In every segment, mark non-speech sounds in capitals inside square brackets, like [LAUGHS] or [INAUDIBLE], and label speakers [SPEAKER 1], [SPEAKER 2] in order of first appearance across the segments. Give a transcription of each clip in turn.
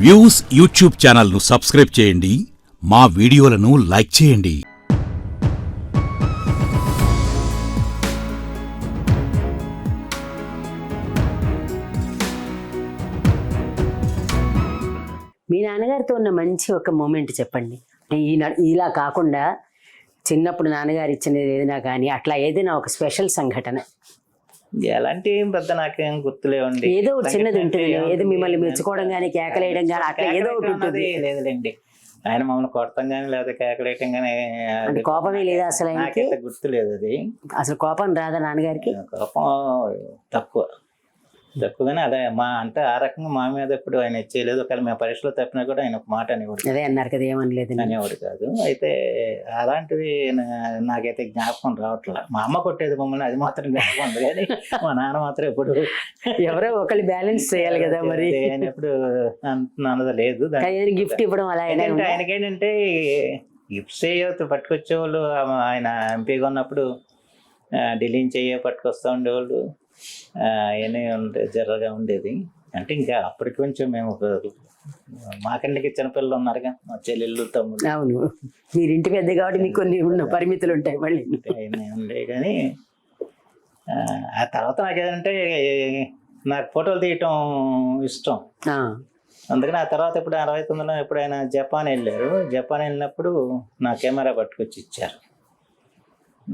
[SPEAKER 1] Views YouTube ఛానల్ను subscribe చేయండి. మా వీడియోలను లైక్ చేయండి.
[SPEAKER 2] మీ నాన్నగారితో ఉన్న మంచి ఒక మూమెంట్ చెప్పండి. ఈ న- ఇలా కాకుండా చిన్నప్పుడు నాన్నగారు ఇచ్చినది ఏదైనా కానీ అట్లా ఏదైనా ఒక స్పెషల్ సంఘటన.
[SPEAKER 3] ఎలాంటి ఏం పెద్ద నాకేం గుర్తులేవండి.
[SPEAKER 2] ఏదో ఒకటి చిన్నది ఉంటుంది. ఏదో మిమ్మల్ని? మెచ్చుకోవడం కానీ కేకలేయడం కానీ అట్లా ఏదో ఒకటి ఉంటుంది.
[SPEAKER 3] లేదులేండి. ఆయన మమ్మల్ని కొడతాం కానీ లేదా కేకలేయటం కానీ
[SPEAKER 2] కోపమే లేదా అసలు
[SPEAKER 3] గుర్తులేదు అది.
[SPEAKER 2] అసలు కోపం రాదా నాన్నగారికి?
[SPEAKER 3] కోపం తక్కువ. తక్కువగానే అదే మా అంటే ఆ రకంగా మా మీద ఎప్పుడు ఆయన చేయలేదు. ఒకవేళ మేము పరీక్షలో తప్పినా కూడా ఆయన ఒక మాట అనేవాడు.
[SPEAKER 2] అదే అన్నారు కదా ఏమనలేదు
[SPEAKER 3] అనేవాడు కాదు. అయితే అలాంటిది నాకైతే జ్ఞాపకం రావట్లేదు మా అమ్మ కొట్టేది మమ్మల్ని అది మాత్రం జ్ఞాపకం ఉంది. కానీ మా నాన్న మాత్రం ఎప్పుడు
[SPEAKER 2] ఎవరో ఒకళ్ళు బ్యాలెన్స్ చేయాలి కదా మరి.
[SPEAKER 3] ఆయన ఎప్పుడు అన్నది లేదు.
[SPEAKER 2] గిఫ్ట్ ఇవ్వడం అలా ఏదైనా
[SPEAKER 3] ఏంటంటే
[SPEAKER 2] ఉందా?
[SPEAKER 3] ఆయనకి ఏంటంటే గిఫ్ట్స్ చేయవద్దు పట్టుకొచ్చే వాళ్ళు ఆయన ఎంపీగా ఉన్నప్పుడు ఆ, ఢిల్లీని చెయ్య పట్టుకొస్తూ ఉండేవాళ్ళు. అవన్నీ ఉండే జర్రగా ఉండేది. అంటే ఇంకా అప్పటికి కొంచెం మేము మాకండికి చిన్నపిల్లలు ఉన్నారుగా మా చెల్లెళ్ళు తమ్ముడు
[SPEAKER 2] అవును. మీరు ఇంటి పెద్ద కాబట్టి మీకు కొన్ని ఉన్న పరిమితులు ఉంటాయి మళ్ళీ.
[SPEAKER 3] ఉండే కానీ ఆ, తర్వాత నాకు ఏదంటే నాకు ఫోటోలు తీయటం ఇష్టం. అందుకని ఆ తర్వాత ఇప్పుడు అరవై తొమ్మిదిలో ఎప్పుడైనా జపాన్ వెళ్ళారు. జపాన్ వెళ్ళినప్పుడు నా కెమెరా పట్టుకొచ్చి ఇచ్చారు.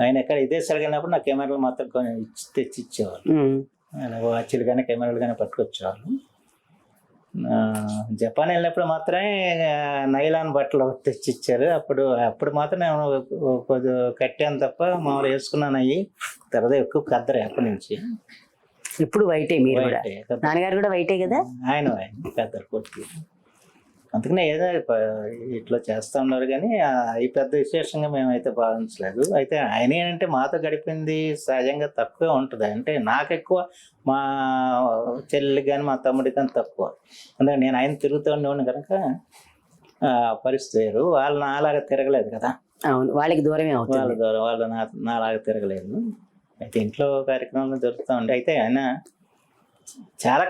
[SPEAKER 3] ఆయన ఎక్కడ విదేశాలకు వెళ్ళినప్పుడు నా కెమెరాలు మాత్రం కొన్ని ఇచ్చి తెచ్చి ఇచ్చేవాళ్ళు ఆయన వాచ్లు కానీ కెమెరాలు కానీ పట్టుకొచ్చేవాళ్ళు. జపాన్ వెళ్ళినప్పుడు మాత్రమే నైలాన్ బట్టలు తెచ్చి ఇచ్చారు అప్పుడు అప్పుడు మాత్రం నేను కొద్ది కట్టాను తప్ప మామూలు వేసుకున్నాను అయ్యి తర్వాత ఎక్కువ కద్దరు అప్పటి నుంచి.
[SPEAKER 2] ఇప్పుడు వైటే మీరు కూడా.
[SPEAKER 3] కద్దరు.
[SPEAKER 2] నాన్నగారు కూడా వైటే కదా?
[SPEAKER 3] ఆయన ఆయన పెద్దలు కొట్టి. అందుకనే ఏదో ఇట్లా చేస్తా ఉన్నారు కానీ ఈ పెద్ద విశేషంగా మేమైతే భావించలేదు. అయితే ఆయన ఏంటంటే మాతో గడిపింది సహజంగా తక్కువే ఉంటుంది. అంటే నాకు ఎక్కువ మా చెల్లి కానీ మా తమ్ముడి కానీ తక్కువ. అందుకని నేను ఆయన తిరుగుతూ ఉండేవాడిని కనుక పరిస్థితి వేరు. వాళ్ళు నాలాగా తిరగలేదు కదా.
[SPEAKER 2] అవును. వాళ్ళకి దూరమే
[SPEAKER 3] వాళ్ళ
[SPEAKER 2] అవుతుంది
[SPEAKER 3] ద్వారా వాళ్ళు నా నాలాగా తిరగలేదు. అయితే ఇంట్లో కార్యక్రమాలు జరుగుతూ ఉంటాయి. అయితే ఆయన చాలా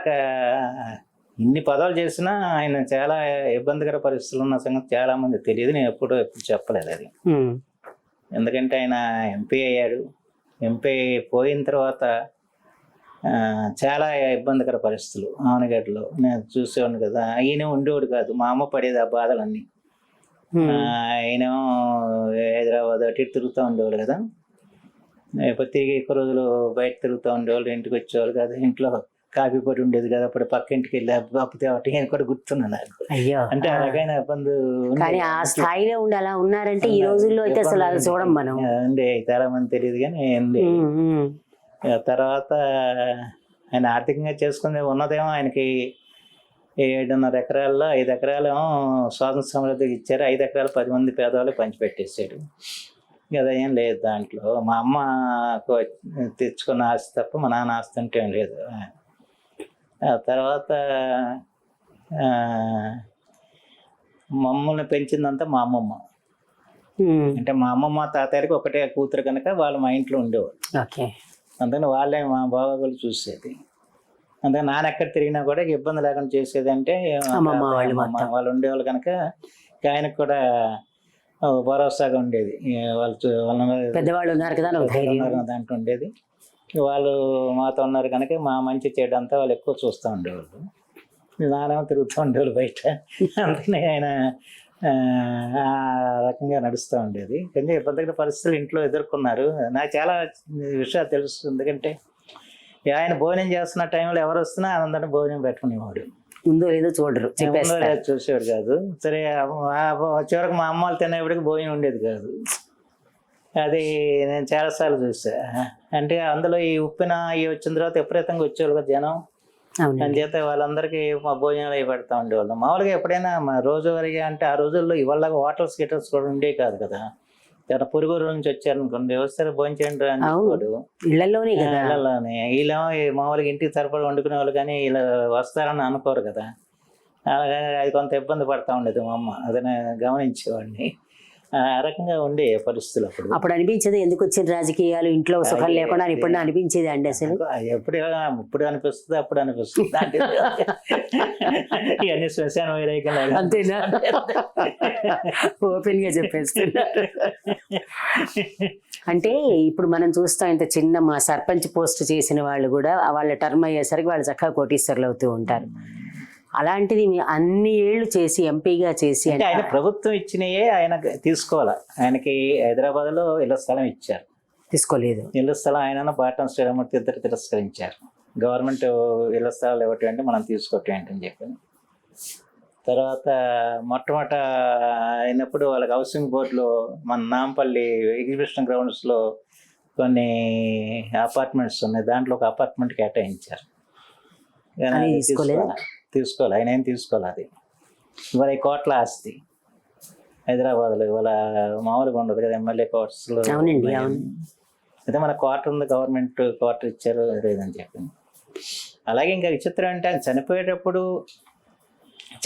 [SPEAKER 3] ఇన్ని పదాలు చేసినా ఆయన చాలా ఇబ్బందికర పరిస్థితులు ఉన్న సంగతి చాలా మంది తెలియదు. నేను ఎప్పుడూ ఎప్పుడు చెప్పలేదు అది. ఎందుకంటే ఆయన ఎంపీ అయ్యాడు. ఎంపీ పోయిన తర్వాత చాలా ఇబ్బందికర పరిస్థితులు ఆనగడ్డలో. నేను చూసేవాడిని కదా. ఈయన ఉండేవాడు కాదు. మా అమ్మ పడేది ఆ బాధలన్నీ. ఆయన హైదరాబాద్ అటు ఇటు తిరుగుతూ ఉండేవాళ్ళు కదా. తిరిగి ఎక్కువ రోజులు బయట తిరుగుతూ ఉండేవాళ్ళు ఇంటికి వచ్చేవాళ్ళు కదా. ఇంట్లో కాఫీ పొడి ఉండేది కదా అప్పుడు పక్క ఇంటికి వెళ్ళి అప్పు తేవటం నేను కూడా గుర్తున్నా నాకు.
[SPEAKER 2] అయ్యో
[SPEAKER 3] అంటే ఆ. రకమైన ఇబ్బంది.
[SPEAKER 2] కానీ ఆ స్థాయిలో ఉండి అలా ఉన్నారంటే ఈ రోజుల్లో అయితే అసలు అది చూడం మనం.
[SPEAKER 3] ఉండే చాలా మంది తెలియదు కానీ ఆ తర్వాత ఆయన ఆర్థికంగా చేసుకునే ఉన్నదేమో ఆయనకి ఏడున్నర ఎకరాల్లో ఐదు ఎకరాలేమో స్వాతంత్ర సమృద్ధికి ఇచ్చారు. ఐదు ఎకరాలు పది మంది పేదవాళ్ళు పంచిపెట్టేసాడు కదా ఏం లేదు దాంట్లో. మా అమ్మ తెచ్చుకున్న ఆస్తి తప్ప మా నాన్న ఆస్తి అంటే ఏం లేదు. ఆ తర్వాత మమ్మల్ని పెంచిందంతా మా అమ్మమ్మ. అంటే మా అమ్మమ్మ తాతయ్యకి ఒకటే కూతురు కనుక వాళ్ళు మా ఇంట్లో ఉండేవాళ్ళు.
[SPEAKER 2] ఓకే.
[SPEAKER 3] అందుకని వాళ్ళే మా బాబాగులు చూసేది. అందుకని నాన్న ఎక్కడ తిరిగినా కూడా ఇబ్బంది లేకుండా చేసేది అంటే
[SPEAKER 2] వాళ్ళు
[SPEAKER 3] ఉండేవాళ్ళు కనుక ఆయనకు కూడా భరోసాగా ఉండేది. వాళ్ళు వాళ్ళ
[SPEAKER 2] పెద్దవాళ్ళు ఉన్నారు కదా
[SPEAKER 3] దాంట్లో ఉండేది. వాళ్ళు మాతో ఉన్నారు కనుక మా మంచి చెడు అంతా వాళ్ళు ఎక్కువ చూస్తూ ఉండేవాళ్ళు. నానేమో తిరుగుతూ ఉండేవాళ్ళు బయట. అందుకని ఆయన ఆ, రకంగా నడుస్తూ ఉండేది. కొంచెం ఇబ్బందికర పరిస్థితులు ఇంట్లో ఎదుర్కొన్నారు. నాకు చాలా విషయాలు తెలుసు ఎందుకంటే ఆయన భోజనం చేస్తున్న టైంలో ఎవరు వస్తున్నా అందరిని భోజనం పెట్టుకునేవాడు.
[SPEAKER 2] ఉందో లేదో చూడరు
[SPEAKER 3] చూసేవాడు కాదు. సరే చివరికి మా అమ్మ వాళ్ళు తినేప్పటికి భోజనం ఉండేది కాదు. అది నేను చాలాసార్లు చూసా. అంటే అందులో ఈ ఉప్పిన ఇవి వచ్చిన తర్వాత విపరీతంగా వచ్చేవాళ్ళు కదా జనం. అని చేత వాళ్ళందరికీ మా భోజనాలు అవి పెడతా ఉండేవాళ్ళు. మామూలుగా ఎప్పుడైనా మా రోజువారీగా అంటే ఆ రోజుల్లో ఇవాళ హోటల్స్ గిటల్స్ కూడా ఉండేవి కాదు కదా. జర పొరుగురు నుంచి వచ్చారనుకోండి వస్తారు భోజనం చేయండి రా అని
[SPEAKER 2] అవును.
[SPEAKER 3] చెప్పాడు. ఇళ్ళలోనే కదా. ఈ మామూలుగా ఇంటికి సరిపడా వండుకునే వాళ్ళు కానీ ఇలా వస్తారని అనుకోరు కదా. అలాగే అది కొంత ఇబ్బంది పడతా ఉండేది మా అమ్మ. అది గమనించేవాడిని. ఆ రకంగా ఉండే పరిస్థితులు అప్పుడు.
[SPEAKER 2] అప్పుడు అనిపించదు ఎందుకు వచ్చిన రాజకీయాలు ఇంట్లో సుఖం లేకుండా అని ఇప్పుడు అనిపించేది అండి అసలు
[SPEAKER 3] ఎప్పుడు ఇప్పుడు అనిపిస్తుంది అప్పుడు అనిపిస్తుంది. అంటే [LAUGHS] ఇవన్నీ శ్మశాన వైరాగ్యం
[SPEAKER 2] అంతేనా? ఓపెన్గా చెప్పేస్తున్నారు [LAUGHS] అంటే ఇప్పుడు మనం చూస్తాం ఇంత చిన్న మా సర్పంచ్ పోస్ట్ చేసిన వాళ్ళు కూడా వాళ్ళ టర్మ్ అయ్యేసరికి వాళ్ళు చక్కగా కోటీశ్వర్లు అవుతూ ఉంటారు. అలాంటిది అన్ని ఏళ్ళు చేసి ఎంపీగా చేసి
[SPEAKER 3] అంటే ఆయన ప్రభుత్వం ఇచ్చినయే ఆయన తీసుకోవాలి? ఆయనకి హైదరాబాద్లో ఇళ్ళ స్థలం ఇచ్చారు.
[SPEAKER 2] తీసుకోలేదు.
[SPEAKER 3] ఇళ్ళ స్థలం ఆయన పాటం శ్రీరామూర్తి ఇద్దరు తిరస్కరించారు. గవర్నమెంట్ ఇళ్ళ స్థలాలు ఇవ్వటం అంటే మనం తీసుకోవటం ఏంటని చెప్పి. తర్వాత మొట్టమొదట అయినప్పుడు వాళ్ళకి హౌసింగ్ బోర్డులో మన నాంపల్లి ఎగ్జిబిషన్ గ్రౌండ్స్లో కొన్ని అపార్ట్మెంట్స్ ఉన్నాయి. దాంట్లో ఒక అపార్ట్మెంట్ కేటాయించారు. తీసుకోవాలి. ఆయన ఏం తీసుకోవాలి అది? ఇవాళ కోట్ల ఆస్తి. హైదరాబాద్లో ఇవాళ మామూలుగా ఉండదు కదా ఎమ్మెల్యే
[SPEAKER 2] అవునండి, అవును.
[SPEAKER 3] అయితే మన క్వార్టర్ ఉంది గవర్నమెంట్ క్వార్టర్ ఇచ్చారు లేదని చెప్పింది అలాగే ఇంకా విచిత్రం అంటే ఆయన చనిపోయేటప్పుడు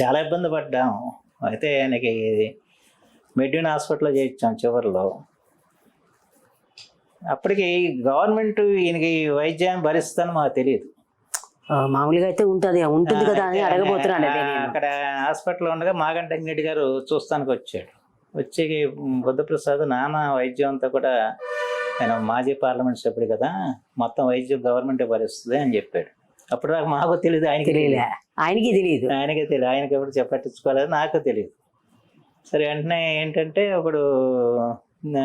[SPEAKER 3] చాలా ఇబ్బంది పడ్డాం. అయితే ఆయనకి మెడ్యూన్ హాస్పిటల్లో చేయించాం చివరిలో. అప్పటికి గవర్నమెంట్ ఈయనకి వైద్యాన్ని భరిస్తాను మాకు తెలియదు.
[SPEAKER 2] మామూలుగా అయితే ఉంటుంది ఉంటుంది కదా అని అడగబోతున్నాను
[SPEAKER 3] అక్కడ హాస్పిటల్లో ఉండగా మాగంట గారు చూస్తానికి వచ్చాడు. వచ్చి బుద్ధప్రసాద్ నాన్న వైద్యం అంతా కూడా ఆయన మాజీ పార్లమెంట్ సభ్యుడు కదా మొత్తం వైద్యం గవర్నమెంటే భరిస్తుంది అని చెప్పాడు. అప్పుడు నాకు మాకు తెలియదు ఆయనకి
[SPEAKER 2] ఆయనకి తెలియదు
[SPEAKER 3] ఆయనకే తెలియదు ఆయనకి ఎప్పుడు చెప్పట్టించుకోలేదు నాకు తెలియదు సరే వెంటనే ఏంటంటే అప్పుడు ఆ,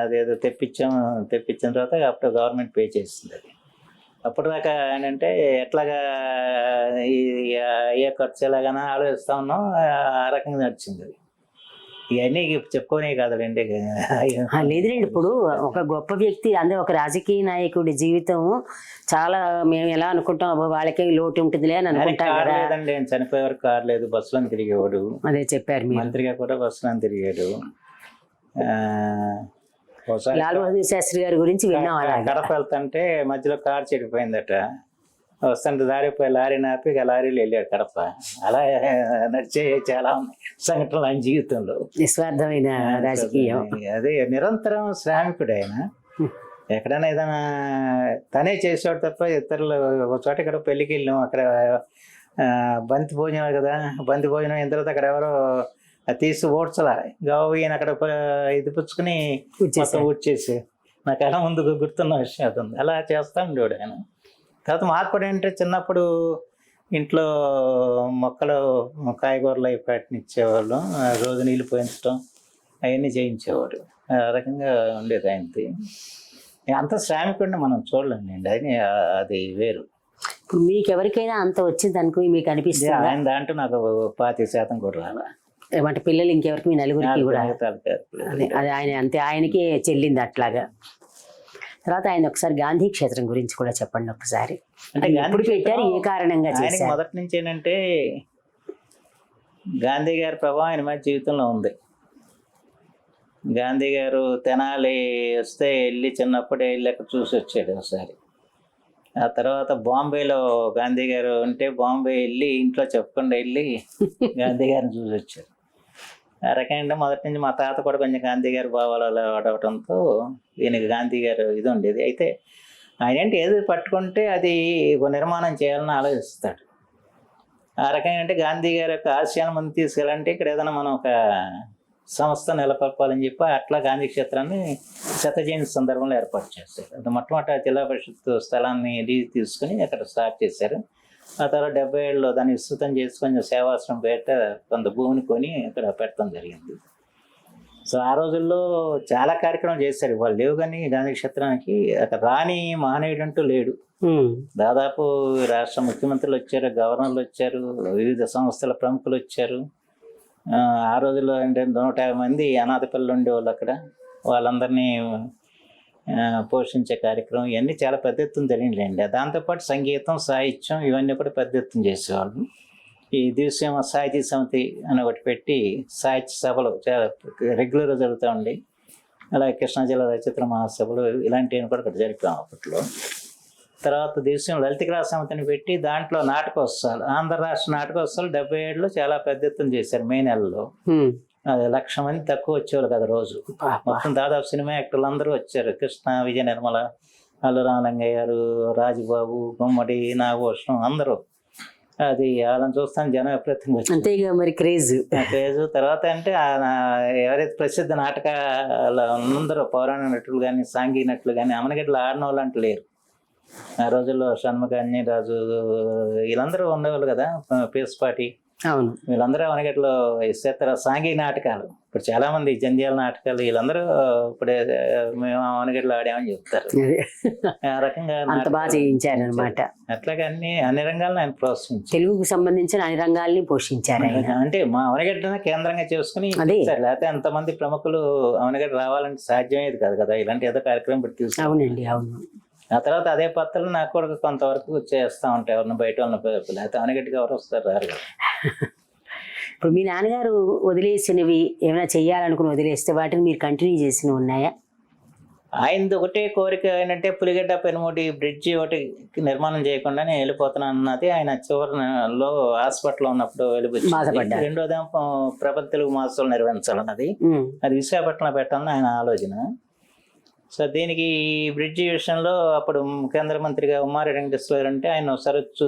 [SPEAKER 3] అదేదో తెప్పించాం తెప్పించిన తర్వాత అప్పుడు గవర్నమెంట్ పే చేస్తుంది అది. అప్పుడు దాకా ఏంటంటే ఎట్లాగా అయ్యే ఖర్చు ఎలాగైనా ఆలోచిస్తా ఉన్నాం. ఆ రకంగా నడిచింది ఇవన్నీ చెప్పుకోనే కాదులేండి
[SPEAKER 2] లేదులేండి. ఇప్పుడు ఒక గొప్ప వ్యక్తి అంటే ఒక రాజకీయ నాయకుడి జీవితం చాలా మేము ఎలా అనుకుంటాం అబ్బో వాళ్ళకే లోటు ఉంటుందిలే అని
[SPEAKER 3] ఆయనకి
[SPEAKER 2] అనుకుంటాం
[SPEAKER 3] కారు
[SPEAKER 2] కదా.
[SPEAKER 3] లేదండి. ఆయన చనిపోయే వరకు కారు లేదు. బస్సులో తిరిగేవాడు.
[SPEAKER 2] అదే చెప్పారు
[SPEAKER 3] మంత్రిగా కూడా బస్సులో తిరిగాడు.
[SPEAKER 2] లాల్ బహదూర్ శాస్త్రి గారి గురించి విన్నాం అలాగా.
[SPEAKER 3] కడప వెళ్తుంటే మధ్యలో కారు చెడిపోయిందట. వస్తుంటే దారి పోయి లారీ నాపి ఇక లారీలో వెళ్ళాడు కడప. అలా నడిచే చాలా సంఘటనలు ఆయన జీవితంలో.
[SPEAKER 2] నిస్వార్థమైన రాజకీయం.
[SPEAKER 3] అదే నిరంతరం శ్రామికుడు ఆయన. ఎక్కడైనా ఏదైనా తనే చేసేవాడు తప్ప ఇతరులు ఒక చోట ఇక్కడ పెళ్ళికి వెళ్ళాం అక్కడ బంతి భోజనం కదా. బంతి భోజనం అయిన తర్వాత అక్కడ ఎవరో అది తీసి ఓడ్చలా. గావు ఈయన అక్కడ ఇది పుచ్చుకుని మొత్తం. ఊడ్చేసి నాకు ఎలా ముందు గుర్తున్న విషయం అది ఉంది. అలా చేస్తా ఉండేవాడు ఆయన. తర్వాత మార్పుడు ఏంటంటే చిన్నప్పుడు ఇంట్లో మొక్కలు కాయగూరలు అవి పెట్టినిచ్చేవాళ్ళు ఆ రోజు నీళ్ళు పోయించడం అవన్నీ చేయించేవాడు. ఆ రకంగా ఉండేది ఆయనది. అంత శ్రామికుడిని మనం చూడలేండి అది అది వేరు.
[SPEAKER 2] ఇప్పుడు మీకు ఎవరికైనా అంత వచ్చింది అనుకో మీకు అనిపిస్తుందా?
[SPEAKER 3] ఆయన దాంట్లో నాకు పాతి శాతం కూడా రాలా.
[SPEAKER 2] ఏమంటే పిల్లలు ఇంకెవరికి మీ నలుగురికి కూడా. అదే అది ఆయన అంతే ఆయనకే చెల్లింది అట్లాగా. తర్వాత ఆయన ఒకసారి గాంధీ క్షేత్రం గురించి కూడా చెప్పండి ఒకసారి.
[SPEAKER 3] అంటే
[SPEAKER 2] ఎప్పుడు పెట్టారు? ఏ కారణంగా చేశారు?
[SPEAKER 3] మొదటి నుంచి ఏంటంటే గాంధీ గారి ప్రభావం ఆయన మీద జీవితంలో ఉంది. గాంధీ గారు తెనాలి వస్తే వెళ్ళి చిన్నప్పుడే వెళ్ళి అక్కడ చూసి వచ్చాడు ఒకసారి. ఆ తర్వాత బాంబేలో గాంధీ గారు ఉంటే బాంబే వెళ్ళి ఇంట్లో చెప్పకుండా వెళ్ళి [LAUGHS] గాంధీ గారిని చూసి వచ్చారు. రకంగా మొదటి నుంచి మా తాత కూడా కొంచెం గాంధీ గారి భావాలలో అలా ఈయనకి గాంధీ గారు ఇది ఉండేది. అయితే ఆయన ఏంటి ఏది పట్టుకుంటే అది నిర్మాణం చేయాలని ఆలోచిస్తాడు. ఆ రకంగా అంటే గాంధీ గారి యొక్క ఆశయాన్ని ముందు తీసుకెళ్ళాలంటే ఇక్కడ ఏదైనా మనం ఒక సంస్థ నెలకొల్పాలని చెప్పి అట్లా గాంధీ క్షేత్రాన్ని శత జయంతి సందర్భంలో ఏర్పాటు చేశారు. అది మొట్టమొదటి జిల్లా పరిషత్ స్థలాన్ని లీజ్ తీసుకుని అక్కడ స్టార్ట్ చేశారు. ఆ తర్వాత డెబ్బై ఏళ్ళలో దాన్ని విస్తృతం చేసి కొంచెం సేవాశ్రమం పేట కొంత భూమిని కొని అక్కడ పెట్టడం జరిగింది. సో ఆ రోజుల్లో చాలా కార్యక్రమాలు చేశారు. వాళ్ళు లేవు కానీ గాంధీ క్షేత్రానికి అక్కడ రాని మహనీయుడు అంటూ లేడు. దాదాపు రాష్ట్ర ముఖ్యమంత్రులు వచ్చారు గవర్నర్లు వచ్చారు వివిధ సంస్థల ప్రముఖులు వచ్చారు. ఆ, రోజుల్లో అంటే నూట యాభై మంది అనాథ పిల్లలు ఉండేవాళ్ళు అక్కడ. వాళ్ళందరినీ పోషించే కార్యక్రమం ఇవన్నీ చాలా పెద్ద ఎత్తున జరిగిందండి దాంతోపాటు సంగీతం సాహిత్యం ఇవన్నీ కూడా పెద్ద ఎత్తున చేసేవాళ్ళు. ఈ దివ్యసీమ సాహితీ సమితి అని ఒకటి పెట్టి సాహిత్య సభలు చాలా రెగ్యులర్గా జరుగుతూ ఉండి అలాగే కృష్ణా జిల్లా రచయితల మహాసభలు ఇలాంటివి కూడా ఇక్కడ జరిపాం అప్పట్లో. తర్వాత దేశం లలిత కళా సమితిని పెట్టి దాంట్లో నాటకోత్సవాలు ఆంధ్ర రాష్ట్ర నాటకోత్సవాలు డెబ్బై ఏడులో చాలా పెద్ద ఎత్తున చేశారు మే నెలలో. లక్ష మంది తక్కువ వచ్చేవాళ్ళు కదా రోజు. మొత్తం దాదాపు సినిమా యాక్టర్లు అందరూ వచ్చారు. కృష్ణ విజయ నిర్మల అల్లు రామలింగయ్య గారు రాజుబాబు గుమ్మడి నాగభూషణం అందరూ. అది వాళ్ళని చూస్తాను జనం వచ్చారు
[SPEAKER 2] అంతేగా మరి క్రేజ్.
[SPEAKER 3] క్రేజ్ తర్వాత అంటే ఎవరైతే ప్రసిద్ధ నాటకాల అందరూ పౌరాణ నటులు కానీ సాంఘిక నటులు కానీ అమనగడ్డలు ఆడిన వాళ్ళు అంటే లేరు. ఆ రోజుల్లో షణ్ముఖాన్ని రాజు వీళ్ళందరూ ఉండేవాళ్ళు కదా పేసుపాటి
[SPEAKER 2] అవును.
[SPEAKER 3] వీళ్ళందరూ అవనగట్లో ఇస్తారు సాంఘిక నాటకాలు. ఇప్పుడు చాలా మంది జంధ్యాల నాటకాలు వీళ్ళందరూ ఇప్పుడు మేము అవనగట్లో ఆడామని చెప్తారు. ఆ రకంగా
[SPEAKER 2] అంత బాగా
[SPEAKER 3] నాటకాలు
[SPEAKER 2] చేయించారనమాట
[SPEAKER 3] అట్లాగే అన్ని అన్ని రంగాలను ఆయన ప్రోత్సహించారు.
[SPEAKER 2] తెలుగుకు సంబంధించిన అన్ని రంగాల్ని పోషించారు
[SPEAKER 3] అంటే మా అవనగడ్డనే కేంద్రంగా చేసుకుని. లేకపోతే ఎంతమంది ప్రముఖులు అవనగడ్డ రావాలంటే సాధ్యమేది కాదు కదా. ఇలాంటి ఏదో కార్యక్రమం ఇప్పుడు తీసుకు
[SPEAKER 2] అవునండి అవును.
[SPEAKER 3] ఆ తర్వాత అదే పత్రాలు నాకు కూడా కొంతవరకు చేస్తా ఉంటాయి ఎవరిని బయట వాళ్ళని. లేకపోతే అవనగడ్డకి ఎవరు వస్తారు రారు [LAUGHS]
[SPEAKER 2] ఇప్పుడు మీ నాన్నగారు వదిలేసినవి ఏమైనా చెయ్యాలనుకుని వదిలేస్తే వాటిని మీరు కంటిన్యూ చేసినవి ఉన్నాయా
[SPEAKER 3] ఆయనది ఒకటే కోరిక ఏంటంటే పులిగడ్డ పెనుమూటి బ్రిడ్జి ఒకటి నిర్మాణం చేయకుండా నేను వెళ్ళిపోతున్నాను అన్నది ఆయన చివరిలో హాస్పిటల్లో ఉన్నప్పుడు. వెళ్ళిపోయింది రెండోదేమో ప్రపంచ తెలుగు మాసాలు నిర్వహించాలన్నది. అది విశాఖపట్నంలో పెట్టాలని ఆయన ఆలోచన సో దీనికి ఈ బ్రిడ్జి విషయంలో అప్పుడు కేంద్ర మంత్రిగా ఉమ్మారి వెంకటేశ్వర అంటే ఆయన ఒకసారి వచ్చి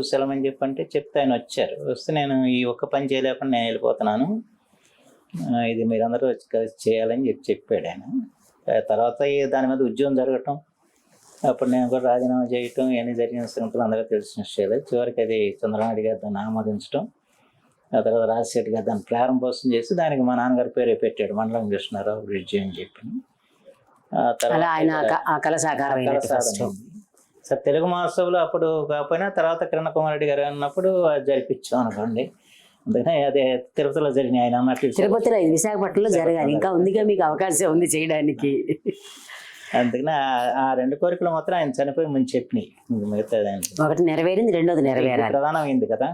[SPEAKER 3] చెప్పంటే చెప్తే ఆయన వచ్చారు. వస్తే నేను ఈ ఒక్క పని చేయలేకుండా నేను వెళ్ళిపోతున్నాను. ఇది మీరందరూ వచ్చి కలిసి చేయాలని చెప్పి చెప్పాడు ఆయన. తర్వాత దాని మీద ఉద్యోగం జరగటం అప్పుడు నేను కూడా రాజీనామా చేయటం ఇవన్నీ జరిగిన సంగతులు అందరికీ తెలిసిన విషయాలు. చివరికి అది చంద్రనాయుడు గారు దాన్ని ఆమోదించడం ఆ తర్వాత రాజశేఖర్ గారు దాన్ని ప్రారంభోత్సవం చేసి దానికి మా నాన్నగారి పేరే పెట్టాడు మండలం కృష్ణారావు బ్రిడ్జి అని చెప్పి.
[SPEAKER 2] అలా ఆయన ఆ కళ సాకారం ఫస్ట్.
[SPEAKER 3] సార్ తెలుగు మహోత్సవంలో అప్పుడు కాకపోయినా తర్వాత కిరణ్ కుమార్ రెడ్డి గారు అన్నప్పుడు అది జరిపించాం అనుకోండి. అందుకనే అదే తిరుపతిలో జరిగినాయి ఆయన అన్నట్లు
[SPEAKER 2] తిరుపతిలో విశాఖపట్నంలో జరగాలి ఇంకా ఉందిగా మీకు అవకాశం ఉంది చేయడానికి.
[SPEAKER 3] అందుకనే ఆ- రెండు కోరికలు మాత్రం ఆయన చనిపోయి ముందు చెప్పినాయి. మిగతా.
[SPEAKER 2] ఒకటి నెరవేరింది రెండోది నెరవేరాలి.
[SPEAKER 3] ప్రధానమైంది కదా.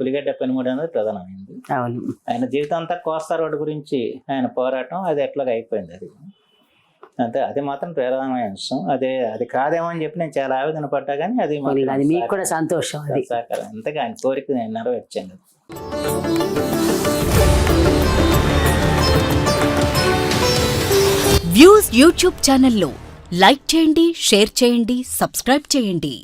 [SPEAKER 3] పులిగడ్డ పెనుమూడి అనేది ప్రధానమైంది.
[SPEAKER 2] అవును.
[SPEAKER 3] ఆయన జీవితం అంతా కోస్తా రోడ్డు గురించి ఆయన పోరాటం అది ఎట్లాగ అయిపోయింది అది. అంతే అది మాత్రం ప్రధానమైన అంశం. అదే అది కాదేమో అని చెప్పి నేను చాలా ఆవేదన పడ్డా కానీ అది
[SPEAKER 2] అది మీకు కూడా. సంతోషం అది.
[SPEAKER 3] సాకారం అంతగా ఆయన కోరిక నేను నెరవేర్చాను.
[SPEAKER 4] వ్యూస్ యూట్యూబ్ ఛానల్లో లైక్ చేయండి షేర్ చేయండి సబ్స్క్రైబ్ చేయండి.